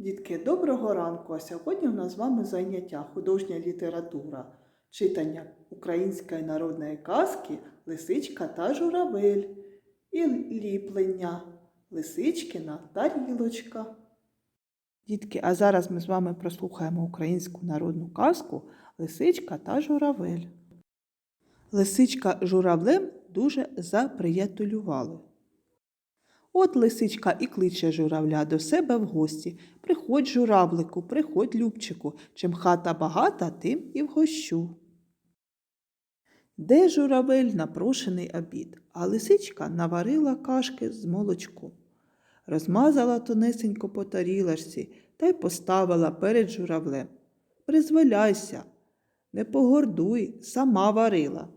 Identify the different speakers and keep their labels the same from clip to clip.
Speaker 1: Дітки, доброго ранку! А сьогодні у нас з вами заняття художня література, читання української народної казки Лисичка та журавель і ліплення Лисичкина та тарілочка. Дітки, а зараз ми з вами прослухаємо українську народну казку Лисичка та журавель. Лисичка журавлем дуже заприятелювали. От лисичка і кличе журавля до себе в гості. Приходь, журавлику, приходь, любчику, чим хата багата, тим і вгощу. Де журавель напрошений обід, а лисичка наварила кашки з молочком. Розмазала тонесенько по тарілочці та й поставила перед журавлем. Призволяйся, не погордуй, сама варила.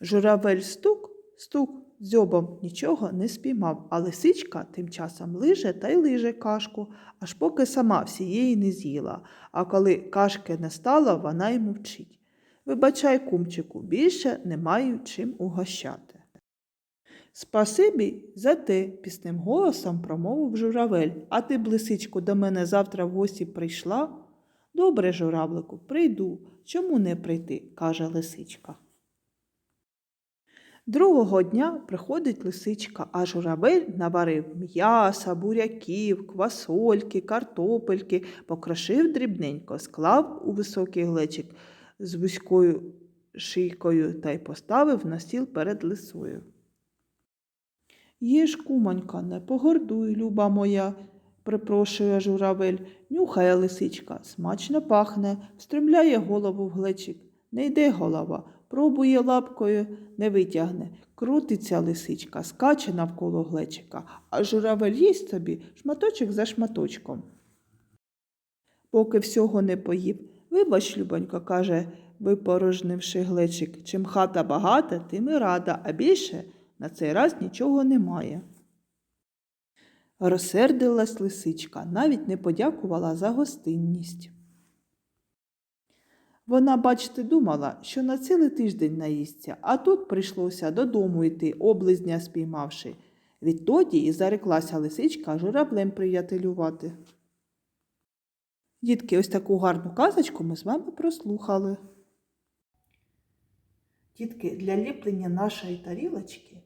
Speaker 1: Журавель стук, стук, дзьобом нічого не спіймав, а лисичка тим часом лиже та й лиже кашку, аж поки сама всієї не з'їла, а коли кашки не стало, вона й мовчить. Вибачай, кумчику, більше не маю чим угощати. Спасибі за те, пісним голосом промовив журавель. А ти, б, лисичку, до мене завтра в гості прийшла? Добре, журавлику, прийду. Чому не прийти? каже лисичка. Другого дня приходить лисичка, а журавель наварив м'яса, буряків, квасольки, картопельки, покрошив дрібненько, склав у високий глечик з вузькою шийкою та й поставив на стіл перед лисою. Їж, кумонька, не погордуй, люба моя, припрошує журавель, нюхає лисичка, смачно пахне, встромляє голову в глечик. Не йде голова, пробує лапкою, не витягне. Крутиться лисичка, скаче навколо глечика, а журавель їсть собі шматочок за шматочком. Поки всього не поїв, вибач, любонько, каже, випорожнивши глечик, чим хата багата, тим і рада, а більше на цей раз нічого немає. Розсердилась лисичка, навіть не подякувала за гостинність. Вона, бачите, думала, що на цілий тиждень наїсться, а тут прийшлося додому йти, облизня спіймавши. Відтоді і зареклася лисичка журавлем приятелювати. Дітки, ось таку гарну казочку ми з вами прослухали. Дітки, для ліплення нашої тарілочки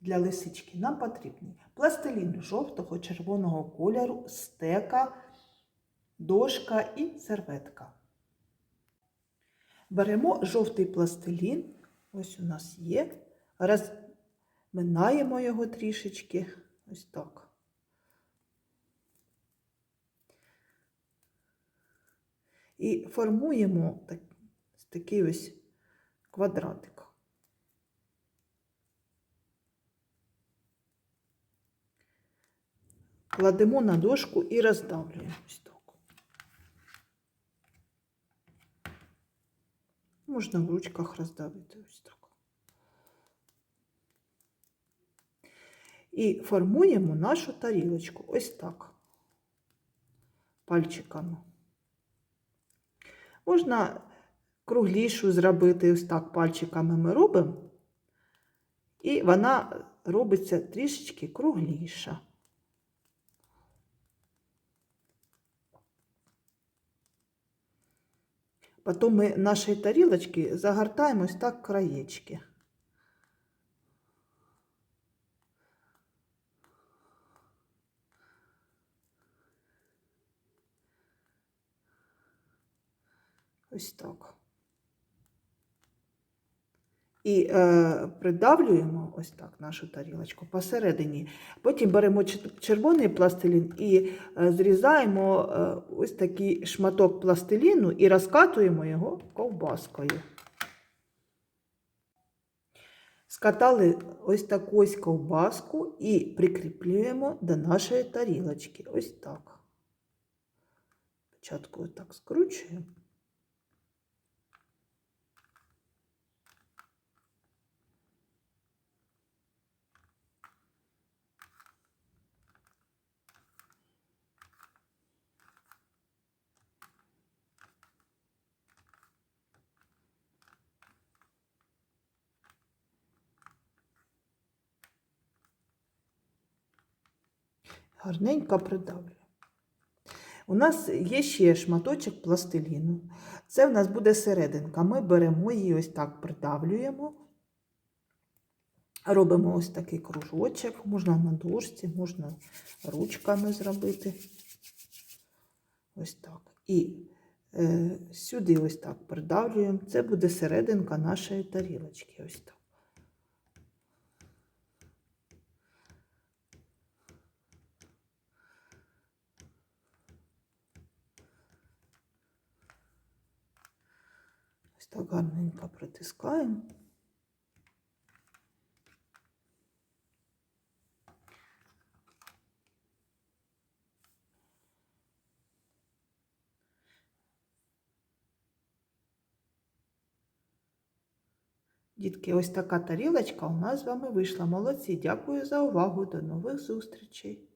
Speaker 1: для лисички нам потрібні пластилін жовтого червоного кольору, стека, дошка і серветка. Беремо жовтий пластилін, ось у нас є, розминаємо його трішечки, ось так. І формуємо так, такий ось квадратик. Кладемо на дошку і роздавлюємо ось так. Можна в ручках роздавити ось так. І формуємо нашу тарілочку ось так. Пальчиками. Можна круглішу зробити ось так пальчиками ми робимо, і вона робиться трішечки кругліша. Потім ми наші тарілочки загортаємо ось так краєчки. Ось так. І е, придавлюємо ось так нашу тарілочку посередині. Потім беремо червоний пластилін і е, зрізаємо е, ось такий шматок пластиліну і розкатуємо його ковбаскою. Скатали ось таку ось ковбаску і прикріплюємо до нашої тарілочки. Ось так. Спочатку так скручуємо.
Speaker 2: Гарненько придавлюємо. У нас є ще шматочок пластиліну. Це в нас буде серединка. Ми беремо її ось так придавлюємо. Робимо ось такий кружочок, можна на дошці, можна ручками зробити. Ось так. І е, сюди ось так придавлюємо. Це буде серединка нашої тарілочки. Ось так. Ось так гарненько притискаємо. Дітки, ось така тарілочка у нас з вами вийшла. Молодці, дякую за увагу. До нових зустрічей!